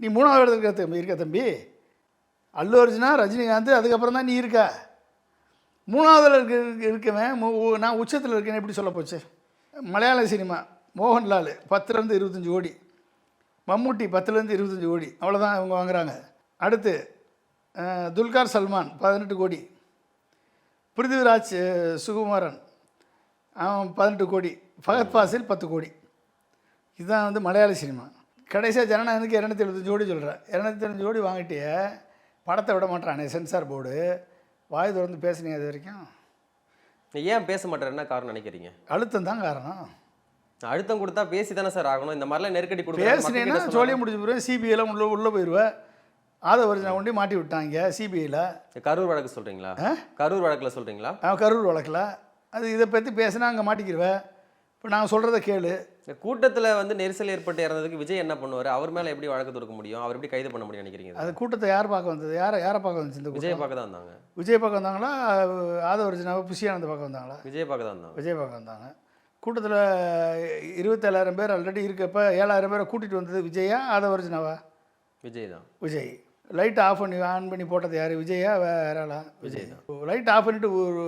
நீ மூணாவது இடத்துல இருக்க தம்பி இருக்க தம்பி. அல்லு அர்ஜுனா ரஜினிகாந்த் அதுக்கப்புறம் தான் நீ இருக்க. மூணாவதுல இருக்க இருக்கவன் நான் உச்சத்தில் இருக்கேன்னு எப்படி சொல்ல போச்சு? மலையாள சினிமா மோகன்லால் பத்துலேருந்து இருபத்தஞ்சி கோடி மம்முட்டி பத்துலேருந்து இருபத்தஞ்சி கோடி அவ்வளோதான் இவங்க வாங்குறாங்க. அடுத்து துல்கார் சல்மான் பதினெட்டு கோடி பிருத்திவிராஜ் சுகுமாரன் அவன் பதினெட்டு கோடி ஃபகத் ஃபாசில் பத்து கோடி. இதுதான் வந்து மலையாள சினிமா. கடைசியாக ஜனநாயகனுக்கு இரநூத்தி எழுபத்தஞ்சு கோடி சொல்கிறேன் இரநூத்தி எழுபத்தஞ்சு கோடி வாங்கிட்டே படத்தை விட மாட்டானே சென்சார் போர்டு. வாய் திறந்து பேசுனீங்க அது வரைக்கும்? ஏன் பேச மாட்டாரு? என்ன காரணம் நினைக்கிறீங்க? அழுத்தம் தான் காரணம். அழுத்தம் கொடுத்தா பேசி தானே சார் ஆகணும். இந்த மாதிரிலாம் நெருக்கடி பேசுனேன்னா கொடுக்குறேன் ஜோலியை முடிஞ்சு போயிடுவேன் சிபிஐல உள்ள உள்ளே போயிடுவேன் ஆதவர்ஜனை கொண்டு மாட்டி விட்டாங்க சிபிஐயில் கரூர் வழக்கு சொல்றீங்களா? கரூர் வழக்குல சொல்றீங்களா? அவன் கரூர் வழக்கில். அது இதை பற்றி பேசினா அங்கே மாட்டிக்கிடுவேன் இப்போ நான் சொல்கிறத கேளு. இந்த கூட்டத்துல வந்து நெரிசல் ஏற்பட்டு இறந்ததுக்கு விஜய் என்ன பண்ணுவாரு? அவர் மேல எப்படி வழக்கு தொடுக்க முடியும்? அவர் எப்படி கைது பண்ண முடியும் நினைக்கிறீங்க? அது கூட்டத்தை யார் பார்க்க வந்தது? யாரை யாரை பார்க்க வந்துச்சு இந்த விஜய் பார்க்க தான் வந்தாங்க. விஜய் பார்க்க வந்தாங்களா? ஆதவர்ஜனாவை புஷியானந்த பார்க்க வந்தாங்களா? விஜய் பார்க்க தான் வந்தாங்க. விஜய் பார்க்க வந்தாங்க. கூட்டத்தில் இருபத்தேழாயிரம் பேர் ஆல்ரெடி இருக்கப்ப ஏழாயிரம் பேரை கூட்டிகிட்டு வந்தது விஜயா ஆதவர்ஜனாவா விஜய் தான். விஜய். லைட் ஆஃப் பண்ணி ஆன் பண்ணி போட்டது யார்? விஜயா வேறாளா விஜய் லைட் ஆஃப் பண்ணிட்டு ஒரு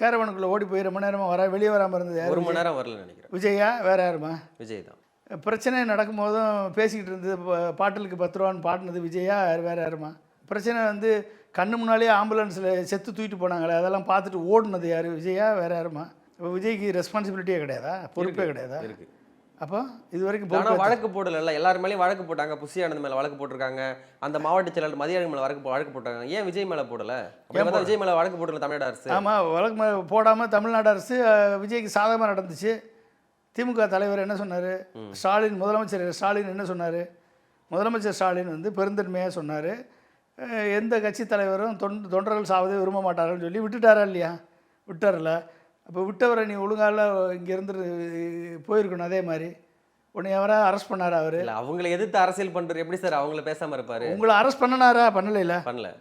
கேரவனுக்குள்ளே ஓடி போய் ரொம்ப நேரமாக வர வெளியே வராமல் இருந்தது யார்? ஒரு மணி நேரம் வரல நினைக்கிறேன். விஜயா வேற யாருமா? விஜய் தான். பிரச்சனை நடக்கும்போதும் பேசிக்கிட்டு இருந்தது பாட்டிலுக்கு பத்து ரூபான்னு பாடினது விஜயா வேற யாருமா? பிரச்சனை வந்து கண்ணு முன்னாலேயே ஆம்புலன்ஸில் செத்து தூக்கிட்டு போனாங்களே அதெல்லாம் பார்த்துட்டு ஓடுனது யார்? விஜயா வேற யாருமா? இப்போ விஜய்க்கு ரெஸ்பான்சிபிலிட்டியே கிடையாதா? பொறுப்பே கிடையாதா? இருக்கு. அப்போ இது வரைக்கும் ஆனா பொறுப்பு வழக்கு போடல எல்லார் மேலயும் வழக்கு போட்டாங்க. புசி ஆனந்த் மேல வழக்கு போட்டிருக்காங்க. அந்த மாவட்ட செயலாளர் மதியாளி மேல வழக்கு வழக்கு போட்டாங்க. ஏன் விஜய் மேல போடல? விஜய் மேல வழக்கு போடல தமிழ்நாடு அரசு. ஆமாம் வழக்கு மே- போடாம தமிழ்நாடு அரசு விஜய்க்கு சாதகமாக நடந்துச்சு. திமுக தலைவர் என்ன சொன்னார்? ஸ்டாலின் முதலமைச்சர் ஸ்டாலின் என்ன சொன்னார்? முதலமைச்சர் ஸ்டாலின் வந்து பெருந்தன்மையாக சொன்னார். எந்த கட்சி தலைவரும் தொண் தொண்டர்கள் சாவதை விரும்ப மாட்டார்கள்னு சொல்லி விட்டுட்டாரா இல்லையா? விட்டார்ல அப்போ விட்டவரை நீ ஒழுங்கால இங்கேருந்து போயிருக்கணும் அதே மாதிரி. உன்னை யாரா அரெஸ்ட் பண்ணாரா அவர்? இல்ல அவங்களை எதிர்த்து அரசியல் பண்றாரு எப்படி சார் அவங்கள பேசாம இருப்பாரு? உங்களை அரெஸ்ட் பண்ணனாரா? பண்ணலைல. பண்ணல.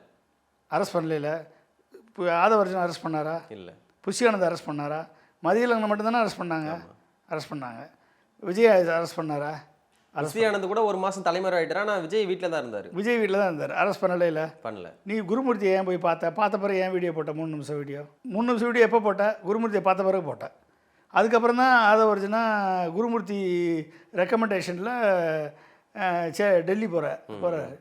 அரெஸ்ட் பண்ணலைல. இப்போ ஆதவர்ஜன் அரெஸ்ட் பண்ணாரா? இல்ல. புஷியானந்த் அரெஸ்ட் பண்ணாரா? மதியலங்க மட்டும்தானே அரெஸ்ட் பண்ணாங்க? அரெஸ்ட் பண்ணாங்க. விஜய் அரெஸ்ட் பண்ணாரா? புசி ஆனந்த் கூட ஒரு மாசம் தலைமறை ஆயிட்டாரு. ஆனா விஜய் வீட்ல தான் இருந்தாரு. விஜய் வீட்டில் தான் இருந்தார். அரெஸ்ட் பண்ணலைல பண்ணல. நீ குருமூர்த்தியை ஏன் போய் பார்த்த? பார்த்த பிறகு ஏன் வீடியோ போட்ட? மூணு நிமிஷம் வீடியோ. மூணு நிமிஷம் வீடியோ எப்போ போட்ட? குருமூர்த்தியை பார்த்த பிறகு போட்டேன் அதுக்கப்புறம் தான் அதை ஒரிஜினா குருமூர்த்தி ரெக்கமெண்டேஷனில் சே டெல்லி போகிற போகிறாரு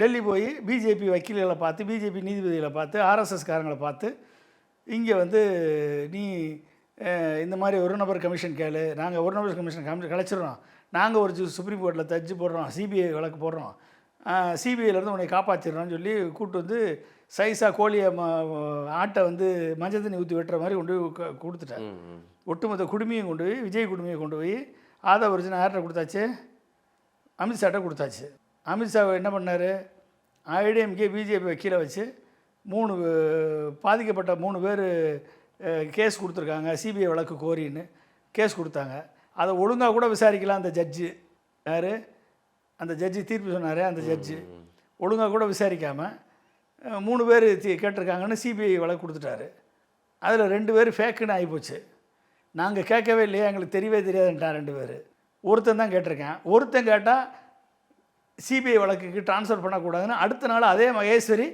டெல்லி போய் பிஜேபி வக்கீல்களை பார்த்து பிஜேபி நீதிபதிகளை பார்த்து ஆர்எஸ்எஸ் காரங்களை பார்த்து இங்கே வந்து நீ இந்த மாதிரி ஒரு நபர் கமிஷன் கேளு. நாங்கள் ஒரு நபர் கமிஷன் கமி கலைச்சிடுறோம். நாங்கள் ஒரு சுப்ரீம் கோர்ட்டில் தச்சு போடுறோம் சிபிஐ வழக்கு போடுறோம். சிபிஐலேருந்து உன்னை காப்பாற்றிடுறோம்னு சொல்லி கூப்பிட்டு வந்து சைஸாக கோழியை ம ஆட்டை வந்து மஞ்சள் தண்ணி ஊற்றி வெட்டுற மாதிரி கொண்டு போய் கொடுத்துட்டேன். ஒட்டுமொத்த குடுமையும் கொண்டு போய் விஜய் குடுமையை கொண்டு போய் ஆதா ஒரிஜினல் யார்கிட்ட கொடுத்தாச்சு. அமித்ஷாட்ட கொடுத்தாச்சு. அமித்ஷா என்ன பண்ணார்? ஐடிஎம்கே பிஜேபி கீழே வச்சு மூணு பாதிக்கப்பட்ட மூணு பேர் கேஸ் கொடுத்துருக்காங்க சிபிஐ வழக்கு கோரின்னு கேஸ் கொடுத்தாங்க. அதை ஒழுங்காக கூட விசாரிக்கலாம் அந்த ஜட்ஜு யார்? அந்த ஜட்ஜி தீர்ப்பு சொன்னார் அந்த ஜட்ஜு ஒழுங்காக கூட விசாரிக்காமல் மூணு பேர் தீ கேட்டிருக்காங்கன்னு சிபிஐ வழக்கு கொடுத்துட்டாரு. அதில் ரெண்டு பேர் ஃபேக்குன்னு ஆகிப்போச்சு நாங்கள் கேட்கவே இல்லையா எங்களுக்கு தெரியவே தெரியாதுன்ட்டான் ரெண்டு பேர். ஒருத்தன் தான் கேட்டிருக்கேன். ஒருத்தன் கேட்டால் சிபிஐ வழக்குக்கு ட்ரான்ஸ்ஃபர் பண்ணக்கூடாதுன்னு அடுத்த நாள் அதே மகேஸ்வரி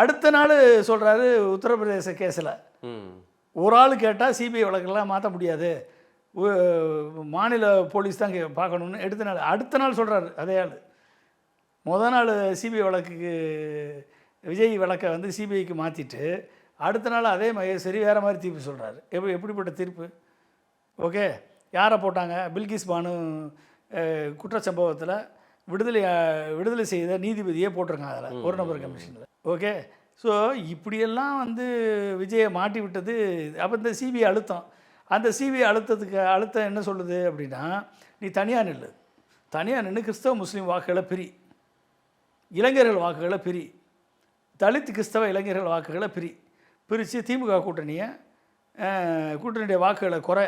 அடுத்த நாள் சொல்கிறாரு உத்தரப்பிரதேச கேஸில். ஒரு ஆள் கேட்டால் சிபிஐ வழக்கெல்லாம் மாற்ற முடியாது. மாநில போலீஸ் தான் பார்க்கணுன்னு எடுத்த நாள் அடுத்த நாள் சொல்கிறாரு அதே ஆள். முத நாள் சிபிஐ வழக்குக்கு விஜய் வழக்கை வந்து சிபிஐக்கு மாற்றிட்டு அடுத்த நாள் அதே மகேஸ்வரி வேறு மாதிரி தீர்ப்பு சொல்கிறாரு எப்படி எப்படிப்பட்ட தீர்ப்பு? ஓகே யாரை போட்டாங்க? பில்கிஸ் பானு குற்றச்சம்பவத்தில் விடுதலை விடுதலை செய்த நீதிபதியே போட்டிருக்காங்க அதில் ஒரு நபர் கமிஷனில். ஓகே ஸோ இப்படியெல்லாம் வந்து விஜயை மாட்டி விட்டது அப்போ இந்த சிபிஐ அழுத்தம். அந்த சிபிஐ அழுத்தத்துக்கு அழுத்தம் என்ன சொல்லுது அப்படின்னா நீ தனியாக நில்லு. தனியாக நின்று கிறிஸ்தவ முஸ்லீம் வாக்குகளை பிரி. இளைஞர்கள் வாக்குகளை பிரி. தலித் கிறிஸ்தவ இளைஞர்கள் வாக்குகளை பிரி. பிரித்து திமுக கூட்டணியை கூட்டணியுடைய வாக்குகளை குறை.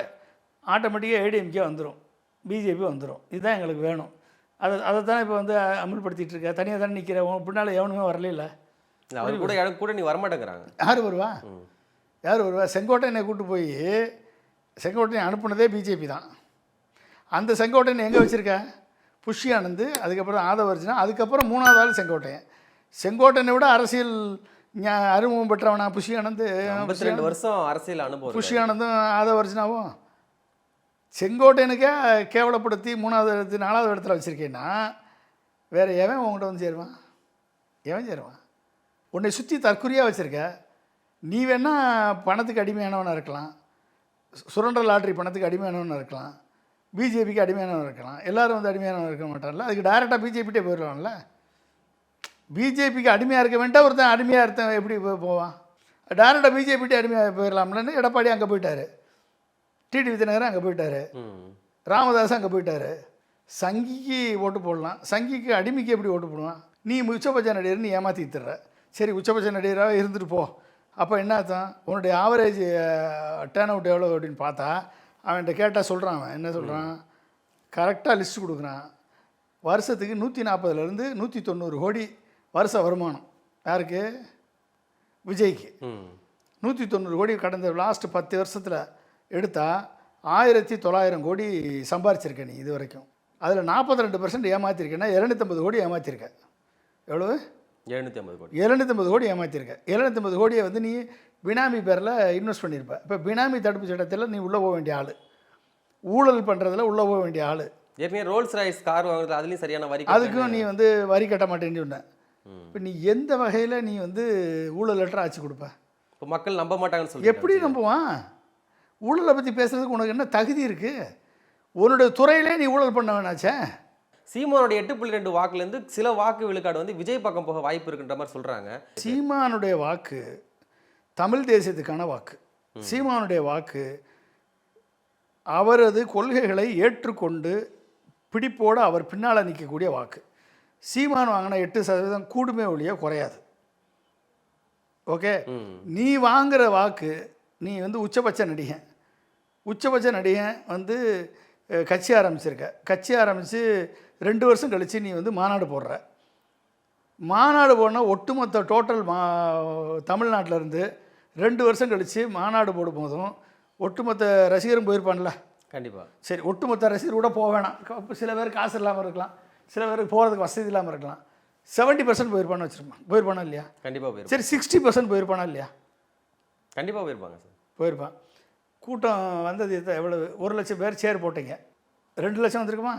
ஆட்டோமேட்டிக்காக ஏடிஎம்கே வந்துடும் பிஜேபி வந்துடும் இதுதான் எங்களுக்கு வேணும். அதை அதை தான் இப்போ வந்து அமல்படுத்திட்டு இருக்க? தனியாக தானே நிற்கிற பின்னால் எவனுமே வரல இல்ல, அவர் கூட எனக்கு கூட நீ வரமாட்டேங்கிறாங்க. யார் வருவா? யார் வருவா? செங்கோட்டையனை கூட்டு போய் செங்கோட்டையனை அனுப்புனதே பிஜேபி தான். அந்த செங்கோட்டையனை எங்கே வச்சுருக்க? புஷி ஆனந்த் அதுக்கப்புறம் ஆதவர்ஜனா அதுக்கப்புறம் மூணாவது ஆள் செங்கோட்டையன். செங்கோட்டையனை விட அரசியல் அறிமுகம் பெற்றவனா புஷி ஆனந்த்? ரெண்டு வருஷம் அரசியல் அனுபவம் புஷி. ஆனந்தும் ஆதவர்ஜனாவும். செங்கோட்டையனுக்கே கேவலப்படுத்தி மூணாவது இடத்து நாலாவது இடத்துல வச்சுருக்கேன்னா வேறு எவன் உங்கள்கிட்ட வந்து சேருவான்? எவன் சேருவான்? உன்னை சுற்றி தற்குறியாக வச்சுருக்க. நீ வேணா பணத்துக்கு அடிமையானவனாக இருக்கலாம். சு- சுரண்டல் லாட்ரி பணத்துக்கு அடிமையானவனாக இருக்கலாம். பிஜேபிக்கு அடிமையானவன் இருக்கலாம். எல்லாரும் வந்து அடிமையானவன் இருக்க மாட்டான்ல. அதுக்கு டைரெக்டாக பிஜேபிட்டே போயிடலாம்ல பிஜேபிக்கு அடிமையாக இருக்க வேண்டாம் ஒருத்தன் அடிமையாக இருந்தவன் எப்படி போவான்? டைரெக்டாக பிஜேபிட்டே அடிமையாக போயிடலாம்லன்னு எடப்பாடி அங்கே போயிட்டாரு. டிடி விஜயநகர் அங்கே போயிட்டாரு. ராமதாஸ் அங்கே போயிட்டாரு. சங்கிக்கு ஓட்டு போடலாம். சங்கிக்கு அடிமைக்கு எப்படி ஓட்டு போடுவான்? நீ உச்சபட்ச நடிகர் நீ ஏமாற்றி தர்ற சரி உச்சபட்ச நடிகராக இருந்துட்டு போ. அப்போ என்ன அர்த்தம் உன்னுடைய ஆவரேஜ் டேர்ன் அவுட் எவ்வளோ அப்படின்னு பார்த்தா அவன்கிட்ட கேட்டால் சொல்கிறான் அவன். என்ன சொல்கிறான் கரெக்டாக லிஸ்ட் கொடுக்குறான். வருஷத்துக்கு நூற்றி நாற்பதுலேருந்து நூற்றி தொண்ணூறு கோடி வருஷ வருமானம். யாருக்கு? விஜய்க்கு. நூற்றி தொண்ணூறு கோடி கடந்த லாஸ்ட் பத்து வருஷத்தில் எடுத்தால் ஆயிரத்தி தொள்ளாயிரம் கோடி சம்பாரிச்சிருக்க நீ இது வரைக்கும் அதில் நாற்பத்தி ரெண்டு பர்சன்ட் ஏமாற்றிருக்கேன்னா இரநூத்தம்பது கோடி ஏமாற்றிருக்க எவ்வளவு? எழுநூத்தி ஐம்பது கோடி. இரநூத்தம்பது கோடி ஏமாற்றிருக்க இரநூத்தம்பது கோடியை வந்து நீ பினாமி பேரில் இன்வெஸ்ட் பண்ணியிருப்ப இப்போ பினாமி தடுப்பு சட்டத்தில் நீ உள்ளே போக வேண்டிய ஆள். ஊழல் பண்ணுறதுல உள்ளே போக வேண்டிய ஆள். ஏற்கனவே ரோல்ஸ் ராய்ஸ் கார் வாங்குறது அதுலயும் சரியான வரி அதுக்கும் நீ வந்து வரி கட்ட மாட்டேன்னு சொன்ன. இப்போ நீ எந்த வகையில் நீ வந்து ஊழல் லெட்டர் ஆச்சு கொடுப்ப? இப்போ மக்கள் நம்ப மாட்டாங்கன்னு சொல்லி எப்படி நம்புவான்? ஊழலை பற்றி பேசுறதுக்கு உனக்கு என்ன தகுதி இருக்குது உன்னுடைய துறையிலே நீ ஊழல் பண்ண வேணாச்சே சீமானோட எட்டு புள்ளி ரெண்டு வாக்குல இருந்து சில வாக்கு விழுக்காடு வந்து விஜய் பக்கம் போக வாய்ப்பு இருக்குன்ற மாதிரி சொல்றாங்க. சீமானுடைய வாக்கு தமிழ் தேசியத்துக்கான வாக்கு. சீமானுடைய வாக்கு அவரது கொள்கைகளை ஏற்றுக்கொண்டு பிடிப்போடு அவர் பின்னால் நிற்கக்கூடிய வாக்கு. சீமான் வாங்கின எட்டு சதவீதம் கூடுமே ஒழிய குறையாது. ஓகே? நீ வாங்குற வாக்கு நீ வந்து உச்சபட்ச நடிகன். உச்சபட்ச நடிகன் வந்து கட்சி ஆரம்பிச்சிருக்க. கட்சி ஆரம்பித்து ரெண்டு வருஷம் கழித்து நீ வந்து மாநாடு போடுற. மாநாடு போனால் ஒட்டுமொத்த டோட்டல் மா தமிழ்நாட்டில் இருந்து ரெண்டு வருஷம் கழித்து மாநாடு போடும் போதும். ஒட்டுமொத்த ரசிகரும் போயிருப்பான்ல. கண்டிப்பா. சரி ஒட்டுமொத்த ரசிகர் கூட போக வேணாம். சில பேர் காசு இல்லாமல் இருக்கலாம். சில பேருக்கு போகிறதுக்கு வசதி இல்லாமல் இருக்கலாம். செவன்ட்டி பர்சன்ட் போயிருப்பான்னு வச்சுருப்பான் போயிருப்பானா இல்லையா? கண்டிப்பா போயிருப்பாங்க சரி சிக்ஸ்டி பர்சன்ட் போயிருப்பானா இல்லையா? கண்டிப்பா போயிருப்பாங்க சார். போயிருப்பான். கூட்டம் வந்தது எவ்வளவு? ஒரு லட்சம் பேர் சேர் போட்டீங்க. ரெண்டு லட்சம் வந்திருக்குமா?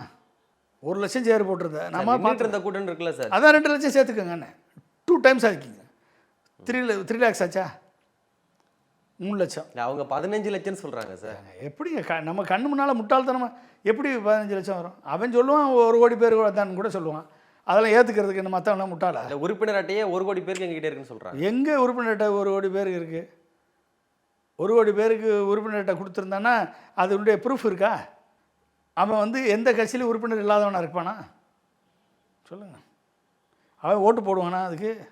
ஒரு லட்சம் சேர் போட்டிருந்தேன். நம்ம இருந்த கூட்டம் இருக்குல்ல சார்? அதான் ரெண்டு லட்சம் சேர்த்துக்கோங்க டூ டைம்ஸ் ஆகிக்கிங்க. த்ரீ த்ரீ லேக்ஸ் ஆச்சா? மூணு லட்சம். அவங்க பதினஞ்சு லட்சம்னு சொல்றாங்க சார். எப்படிங்க க நம்ம கண்ணு முன்னால் முட்டாள்தனமா எப்படி பதினஞ்சு லட்சம் வரும்? அவன் சொல்லுவான் ஒரு கோடி பேர் தான் கூட சொல்லுவான். அதெல்லாம் ஏற்றுக்கிறதுக்கு என்ன மற்றவனா முட்டாளா? இல்ல உறுப்பினர் அட்டையே ஒரு கோடி பேருக்கு எங்ககிட்ட இருக்குன்னு சொல்றாங்க. எங்கே உறுப்பினர்கிட்ட ஒரு கோடி பேருக்கு இருக்குது ஒரு கோடி பேருக்கு உறுப்பினர்கிட்ட கொடுத்துருந்தான்னா அதனுடைய ப்ரூஃப் இருக்கா? அவன் வந்து எந்த கட்சியிலும் உறுப்பினர் இல்லாதவனா இருப்பானா? சொல்லுங்கள் அவன் ஓட்டு போடுவானா அதுக்கு?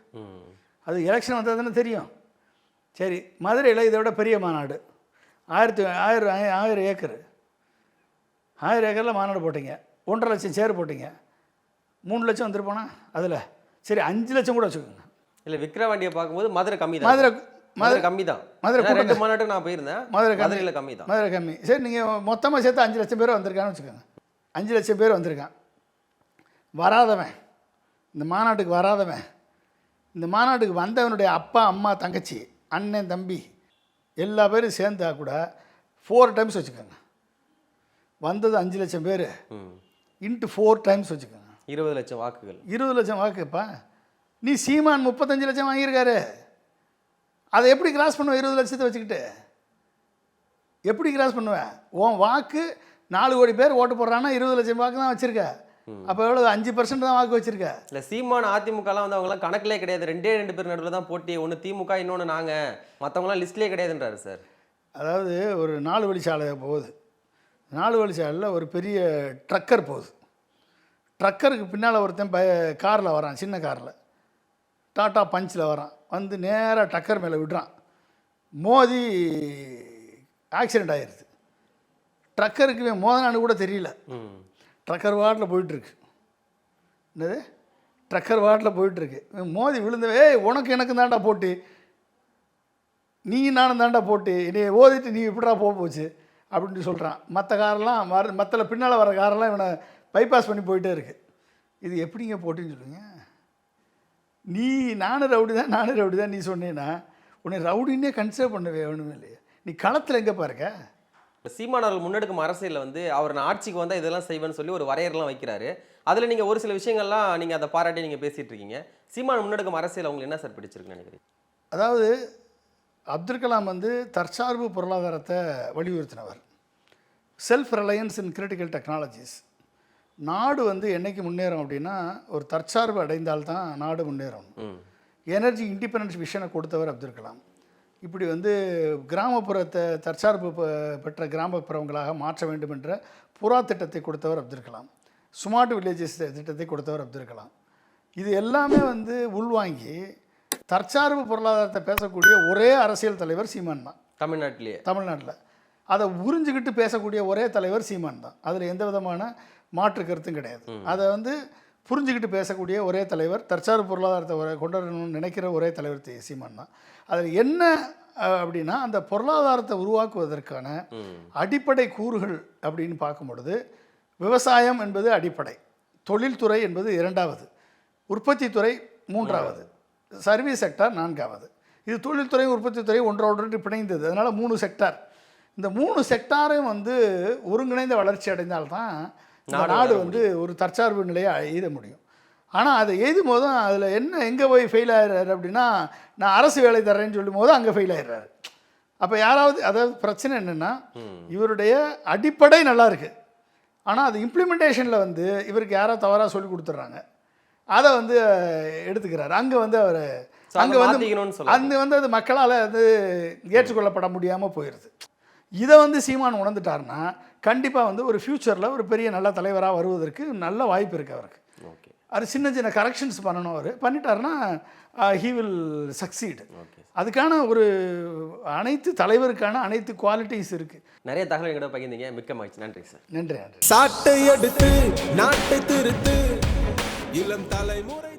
அது எலெக்ஷன் வந்தால் தானே தெரியும். சரி மதுரையில் இதை விட பெரிய மாநாடு. ஆயிரத்தி ஆயிரம் ஆய- ஆயிரம் ஏக்கர். ஆயிரம் ஏக்கரில் மாநாடு போட்டீங்க. ஒன்றரை லட்சம் சேர் போட்டீங்க. மூணு லட்சம் வந்துருப்போனா? அதில். சரி அஞ்சு லட்சம் கூட வச்சுக்கோங்க. இல்ல விக்ரவாண்டியை பார்க்கும்போது மதுரை கம்மி தான் மதுரை மதுரை கம்மி தான். மதுரை ரெண்டு மாநாட்டுக்கு நான் போயிருந்தேன். மதுரை. மதுரையில கம்மி தான். மதுரை கம்மி. சரி நீங்கள் மொத்தமாக சேர்த்து அஞ்சு லட்சம் பேர் வந்திருக்கான்னு வச்சுக்கோங்க. அஞ்சு லட்சம் பேர் வந்திருக்கான். வராதவன். இந்த மாநாட்டுக்கு வராதவன். இந்த மாநாட்டுக்கு வந்தவனுடைய அப்பா அம்மா தங்கச்சி அண்ணன் தம்பி எல்லா பேரும் சேர்ந்தா கூட ஃபோர் டைம்ஸ் வச்சுக்கோங்க. வந்தது அஞ்சு லட்சம் பேர். இன்ட்டு ஃபோர் டைம்ஸ் வச்சுக்கோங்க. இருபது லட்சம் வாக்குகள். இருபது லட்சம் வாக்குப்பா நீ சீமான் முப்பத்தஞ்சு லட்சம் வாங்கியிருக்காரு. அதை எப்படி கிராஸ் பண்ணுவ இருபது லட்சத்தை வச்சுக்கிட்டு? எப்படி கிராஸ் பண்ணுவேன்? உன் வாக்கு நாலு கோடி பேர் ஓட்டு போடுறான்னா இருபது லட்சம் வாக்கு தான் வச்சுருக்க. அப்போ எவ்வளோ அஞ்சு பர்சன்ட் தான் வாக்கு வச்சுருக்க. இல்ல சீமான் அதிமுகலாம் வந்து அவங்கலாம் கணக்கிலே கிடையாது. ரெண்டே ரெண்டு பேர் நடுவில் தான் போட்டி. ஒன்று திமுக இன்னொன்று நாங்க. மற்றவங்களாம் லிஸ்ட்லேயே கிடையாதுன்றாரு சார். அதாவது ஒரு நாலு வழிச்சாலை போகுது. நாலு வழிச்சாலையில் ஒரு பெரிய ட்ரக்கர் போகுது. ட்ரக்கருக்கு பின்னால் ஒருத்தன் ப காரில் வரான் சின்ன காரில். டாட்டா பஞ்சில் வரான். வந்து நேராக டக்கர் மேலே விடுறான். மோதி ஆக்சிடெண்ட் ஆயிடுது ட்ரக்கருக்கு மோதனான்னு கூட தெரியல. ட்ரக்கர் வாட்டில் போயிட்டுருக்கு. என்னது? ட்ரக்கர் வாட்டில் போயிட்டுருக்கு. மோதி விழுந்த ஏய் உனக்கு எனக்கு தான்டா போட்டி. நீ நானும் தான்டா போட்டு. என்னை ஓதிட்டு நீ எப்படிடா போக போச்சு. அப்படின்னு சொல்கிறான் மற்ற காரெல்லாம் வர மற்ற பின்னால் வர காரெல்லாம் இவனை பைபாஸ் பண்ணி போயிட்டே இருக்கு. இது எப்படிங்க போட்டின்னு சொல்லுங்க நீ நானும் ரவுடி தான் நானும் ரவுடி தான் நீ சொன்னேன்னா உன்னை ரவுடின்னே கன்சிடர் பண்ணவே ஒன்றுமே இல்லையே. நீ களத்தில் எங்கே பாருக்க இப்ப சீமான் அவர்கள் முன்னெடுக்கும் அரசியலில் வந்து அவர் நான் ஆட்சிக்கு வந்தால் இதெல்லாம் செய்வேன்னு சொல்லி ஒரு வரையறைலாம் வைக்கிறாரு. அதில் நீங்கள் ஒரு சில விஷயங்கள்லாம் நீங்கள் அதை பாராட்டி நீங்கள் பேசிட்டு இருக்கீங்க. சீமான் முன்னெடுக்கும் அரசியல் உங்களுக்கு என்ன சார் பிடிச்சிருக்குன்னு நினைக்கிறீங்க? அதாவது அப்துல் கலாம் வந்து தற்சார்பு பொருளாதாரத்தை வலியுறுத்தினவர். Self reliance in critical technologies நாடு வந்து என்னைக்கு முன்னேறும் அப்படின்னா ஒரு தற்சார்பு அடைந்தால்தான் நாடு முன்னேறும். எனர்ஜி இண்டிபெண்டன்ஸ் விஷனை கொடுத்தவர் அப்துல் கலாம். இப்படி வந்து கிராமப்புறத்தை தற்சார்பு பெற்ற கிராமப்புறங்களாக மாற்ற வேண்டும் என்ற புறா திட்டத்தை கொடுத்தவர் அப்துல் கலாம். ஸ்மார்ட் வில்லேஜஸ் திட்டத்தை கொடுத்தவர் அப்துல் கலாம். இது எல்லாமே வந்து உள்வாங்கி தற்சார்பு பொருளாதாரத்தை பேசக்கூடிய ஒரே அரசியல் தலைவர் சீமான் தான். தமிழ்நாட்டிலேயே. தமிழ்நாட்டில். அதை உறிஞ்சிக்கிட்டு பேசக்கூடிய ஒரே தலைவர் சீமான் தான். அதில் எந்த விதமான மாற்று கருத்தும் கிடையாது. அதை வந்து புரிஞ்சுக்கிட்டு பேசக்கூடிய ஒரே தலைவர் தற்சார்பு பொருளாதாரத்தை ஒரு- கொண்டு வரணும்னு நினைக்கிற ஒரே தலைவர் சீமான் தான். அதில் என்ன அப்படின்னா அந்த பொருளாதாரத்தை உருவாக்குவதற்கான அடிப்படை கூறுகள் அப்படின்னு பார்க்கும் பொழுது விவசாயம் என்பது அடிப்படை தொழில்துறை என்பது இரண்டாவது உற்பத்தித்துறை மூன்றாவது சர்வீஸ் செக்டார் நான்காவது. இது தொழில்துறை உற்பத்தித்துறை ஒன்றோடொன்று பிணைந்தது. அதனால் மூணு செக்டார் இந்த மூணு செக்டாரையும் வந்து ஒருங்கிணைந்த வளர்ச்சி அடைந்தால்தான் நாடு வந்து ஒரு தற்சார்பு நிலையை எய்த முடியும். ஆனால் அதை எய்தும் போதும் அதில் என்ன எங்கே போய் ஃபெயில் ஆயிடுறாரு அப்படின்னா நான் அரசு வேலை தர்றேன்னு சொல்லும் போது அங்கே ஃபெயில் ஆயிடுறாரு. அப்போ யாராவது அதாவது பிரச்சனை என்னென்னா இவருடைய அடிப்படை நல்லா இருக்குது ஆனால் அது இம்ப்ளிமெண்டேஷனில் வந்து இவருக்கு யாரோ தவறாக சொல்லி கொடுத்துட்றாங்க. அதை வந்து எடுத்துக்கிறாரு. அங்கே வந்து அவர் அங்கே வந்து அங்கே வந்து அது மக்களால் அது ஏற்றுக்கொள்ளப்பட முடியாமல் போயிடுது இதை வந்து சீமான் உணர்ந்துட்டாருன்னா கண்டிப்பாக வந்து ஒரு ஃப்யூச்சரில் ஒரு பெரிய நல்ல தலைவராக வருவதற்கு நல்ல வாய்ப்பு இருக்குது அவருக்கு. ஓகே. அது சின்ன சின்ன கரெக்ஷன்ஸ் பண்ணணும் அவர். பண்ணிட்டாருன்னா ஹீ வில் சக்சீடு ஓகே. அதுக்கான ஒரு அனைத்து தலைவருக்கான அனைத்து குவாலிட்டிஸ் இருக்குது நிறைய தகவல் எங்கிட்ட பகிர்ந்தீங்க. மிக்க மகிழ்ச்சி. நன்றி சார். நன்றி நன்றி. சாட்டை எடுத்து நாட்டை திருத்து இளம் தலைமுறை